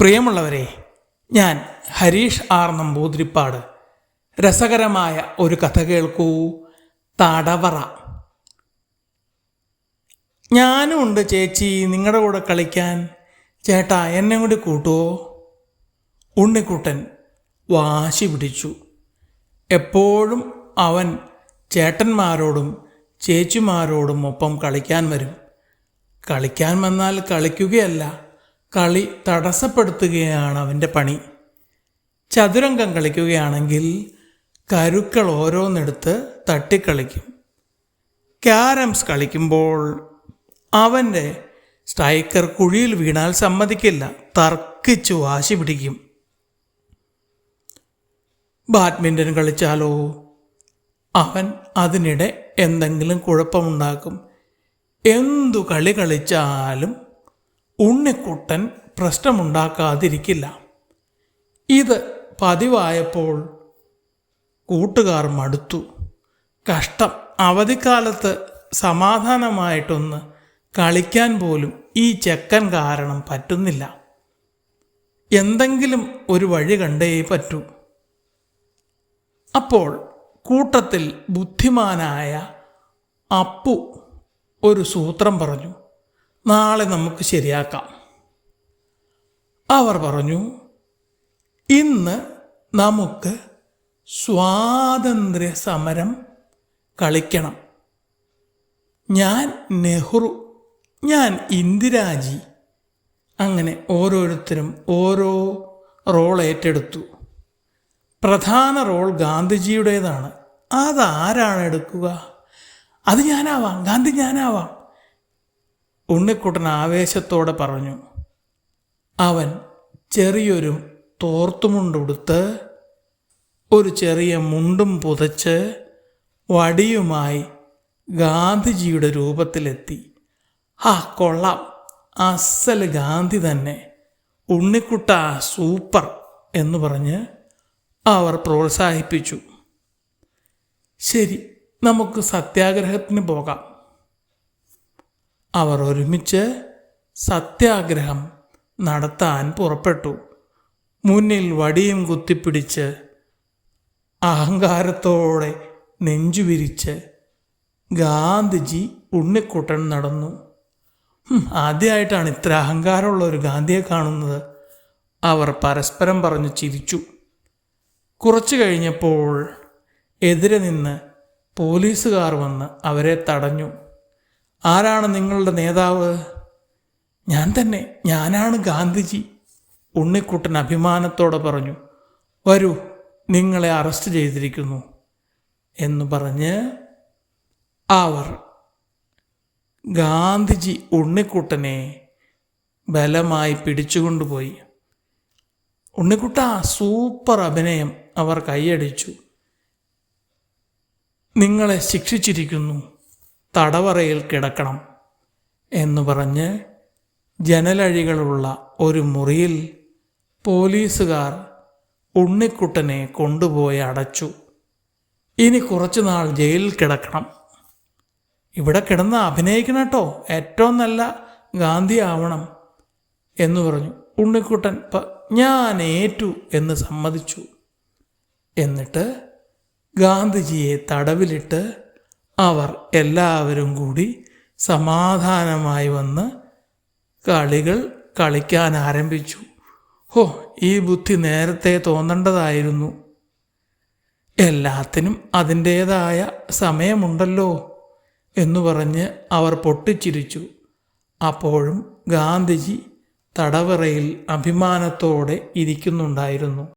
പ്രിയമുള്ളവരെ ഞാൻ ഹരീഷ് ആർ നമ്പൂതിരിപ്പാട്. രസകരമായ ഒരു കഥ കേൾക്കൂ. തടവറ. ഞാനും ഉണ്ട് ചേച്ചി നിങ്ങളുടെ കൂടെ കളിക്കാൻ. ചേട്ടാ എന്നെ കൂടി കൂട്ടുവോ ഉണ്ണിക്കുട്ടൻ വാശി പിടിച്ചു. എപ്പോഴും അവൻ ചേട്ടന്മാരോടും ചേച്ചിമാരോടും ഒപ്പം കളിക്കാൻ വരും. കളിക്കാൻ വന്നാൽ കളിക്കുകയല്ല കളി തടസ്സപ്പെടുത്തുകയാണ് അവന്റെ പണി. ചതുരംഗം കളിക്കുകയാണെങ്കിൽ കരുക്കൾ ഓരോന്നെടുത്ത് തട്ടിക്കളിക്കും. ക്യാരംസ് കളിക്കുമ്പോൾ അവന്റെ സ്ട്രൈക്കർ കുഴിയിൽ വീണാൽ സമ്മതിക്കില്ല. തർക്കിച്ചു വാശി പിടിക്കും. ബാഡ്മിന്റൺ കളിച്ചാലോ? അവൻ അതിനിടെ എന്തെങ്കിലും കുഴപ്പമുണ്ടാക്കും. എന്തു കളി കളിച്ചാലും ഉണ്ണിക്കുട്ടൻ പ്രശ്നമുണ്ടാക്കാതിരിക്കില്ല. ഇത് പതിവായപ്പോൾ കൂട്ടുകാർ മടുത്തു. കഷ്ടം അവധിക്കാലത്ത് സമാധാനമായിട്ടൊന്ന് കളിക്കാൻ പോലും ഈ ചെക്കൻ കാരണം പറ്റുന്നില്ല. എന്തെങ്കിലും ഒരു വഴി കണ്ടേ പറ്റൂ. അപ്പോൾ കൂട്ടത്തിൽ ബുദ്ധിമാനായ അപ്പു ഒരു സൂത്രം പറഞ്ഞു. നാളെ നമുക്ക് ശരിയാക്കാം. അവർ പറഞ്ഞു ഇന്ന് നമുക്ക് സ്വാതന്ത്ര്യ സമരം കളിക്കണം. ഞാൻ നെഹ്റു ഞാൻ ഇന്ദിരാജി. അങ്ങനെ ഓരോരുത്തരും ഓരോ റോൾ ഏറ്റെടുത്തു. പ്രധാന റോൾ ഗാന്ധിജിയുടേതാണ്. അതാരാണ് എടുക്കുക? അത് ഞാനാവാം. ഗാന്ധി ഞാനാവാം. ഉണ്ണിക്കുട്ടൻ ആവേശത്തോടെ പറഞ്ഞു അവൻ ചെറിയൊരു തോർത്തുമുണ്ടുടുത്ത് ഒരു ചെറിയ മുണ്ടും പുതച്ച് വടിയുമായി ഗാന്ധിജിയുടെ രൂപത്തിലെത്തി. ആ കൊള്ളാം. അസൽ ഗാന്ധി തന്നെ. ഉണ്ണിക്കുട്ട സൂപ്പർ എന്ന് പറഞ്ഞ് അവർ പ്രോത്സാഹിപ്പിച്ചു. ശരി നമുക്ക് സത്യാഗ്രഹത്തിന് പോകാം. അവർ ഒരുമിച്ച് സത്യാഗ്രഹം നടത്താൻ പുറപ്പെട്ടു. മുന്നിൽ വടിയും കുത്തിപ്പിടിച്ച് അഹങ്കാരത്തോടെ നെഞ്ചുവിരിച്ച് ഗാന്ധിജി ഉണ്ണിക്കുട്ടൻ നടന്നു. ആദ്യമായിട്ടാണ് ഇത്ര അഹങ്കാരമുള്ള ഒരു ഗാന്ധിയെ കാണുന്നത്. അവർ പരസ്പരം പറഞ്ഞു ചിരിച്ചു. കുറച്ചു കഴിഞ്ഞപ്പോൾ എതിരെ നിന്ന് പോലീസുകാർ വന്ന് അവരെ തടഞ്ഞു. ആരാണ് നിങ്ങളുടെ നേതാവ്? ഞാൻ തന്നെ. ഞാനാണ് ഗാന്ധിജി. ഉണ്ണിക്കുട്ടൻ അഭിമാനത്തോടെ പറഞ്ഞു വരൂ നിങ്ങളെ അറസ്റ്റ് ചെയ്തിരിക്കുന്നു എന്ന് പറഞ്ഞ് അവർ ഗാന്ധിജി ഉണ്ണിക്കുട്ടനെ ബലമായി പിടിച്ചുകൊണ്ടുപോയി. ഉണ്ണിക്കുട്ട സൂപ്പർ അഭിനയം. അവർ കൈയടിച്ചു. നിങ്ങളെ ശിക്ഷിച്ചിരിക്കുന്നു. തടവറയിൽ കിടക്കണം എന്ന് പറഞ്ഞ് ജനലഴികളുള്ള ഒരു മുറിയിൽ പോലീസുകാർ ഉണ്ണിക്കുട്ടനെ കൊണ്ടുപോയി അടച്ചു. ഇനി കുറച്ചുനാൾ ജയിലിൽ കിടക്കണം. ഇവിടെ കിടന്ന് അഭിനയിക്കണം കേട്ടോ. ഏറ്റവും നല്ല ഗാന്ധി ആവണം എന്ന് പറഞ്ഞു. ഉണ്ണിക്കുട്ടൻ ഞാൻ ഏറ്റു എന്ന് സമ്മതിച്ചു. എന്നിട്ട് ഗാന്ധിജിയെ തടവിലിട്ട് അവർ എല്ലാവരും കൂടി സമാധാനമായി വന്ന് കളികൾ കളിക്കാൻ ആരംഭിച്ചു. ഹോ ഈ ബുദ്ധി നേരത്തെ തോന്നേണ്ടതായിരുന്നു. എല്ലാത്തിനും അതിന്റേതായ സമയമുണ്ടല്ലോ എന്ന് പറഞ്ഞ് അവർ പൊട്ടിച്ചിരിച്ചു. അപ്പോഴും ഗാന്ധിജി തടവറയിൽ അഭിമാനത്തോടെ ഇരിക്കുന്നുണ്ടായിരുന്നു.